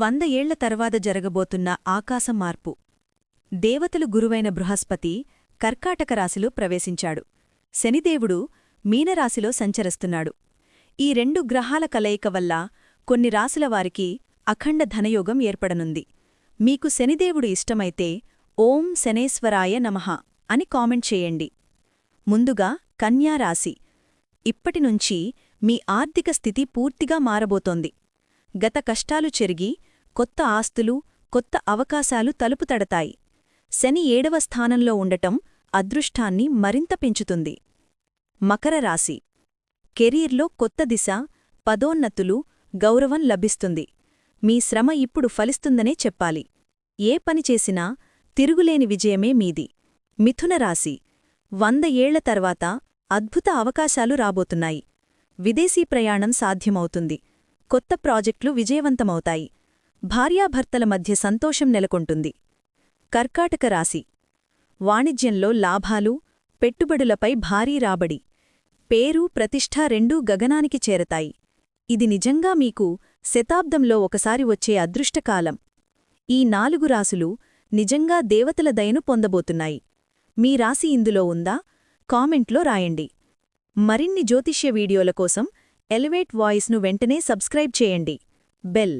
వంద ఏళ్ళ తర్వాత జరగబోతున్న ఆకాశం మార్పు. దేవతలు గురువైన బృహస్పతి కర్కాటక రాశిలో ప్రవేశించాడు. శనిదేవుడు మీనరాశిలో సంచరిస్తున్నాడు. ఈ రెండు గ్రహాల కలయిక వల్ల కొన్ని రాశుల వారికి అఖండ ధనయోగం ఏర్పడనుంది. మీకు శనిదేవుడు ఇష్టమైతే ఓం శనేశ్వరాయ నమః అని కామెంట్ చేయండి. ముందుగా కన్యారాశి ఇప్పటినుంచి మీ ఆర్థిక స్థితి పూర్తిగా మారబోతోంది. గత కష్టాలు చెరిగి కొత్త ఆస్తులు కొత్త అవకాశాలు తలుపు తడతాయి. శని ఏడవ స్థానంలో ఉండటం అదృష్టాన్ని మరింత పెంచుతుంది. మకర రాశి. కెరీర్లో కొత్త దిశ పదోన్నతులు గౌరవం లభిస్తుంది. మీ శ్రమ ఇప్పుడు ఫలిస్తుందనే చెప్పాలి. ఏ పని చేసినా తిరుగులేని విజయమే మీది. మిథున రాశి. వంద ఏళ్ళ తర్వాత అద్భుత అవకాశాలు రాబోతున్నాయి. విదేశీ ప్రయాణం సాధ్యమవుతుంది. కొత్త ప్రాజెక్టులు విజయవంతమవుతాయి. భార్యాభర్తల మధ్య సంతోషం నెలకొంటుంది. కర్కాటక రాశి. వాణిజ్యంలో లాభాలు పెట్టుబడులపై భారీ రాబడి. పేరు ప్రతిష్ఠ రెండూ గగనానికి చేరతాయి. ఇది నిజంగా మీకు శతాబ్దంలో ఒకసారి వచ్చే అదృష్టకాలం. ఈ నాలుగు రాసులు నిజంగా దేవతల దయను పొందబోతున్నాయి. మీ రాశి ఇందులో ఉందా? కామెంట్లో రాయండి. మరిన్ని జ్యోతిష్య వీడియోల కోసం ఎలివేట్ వాయిస్ను వెంటనే సబ్స్క్రైబ్ చేయండి. బెల్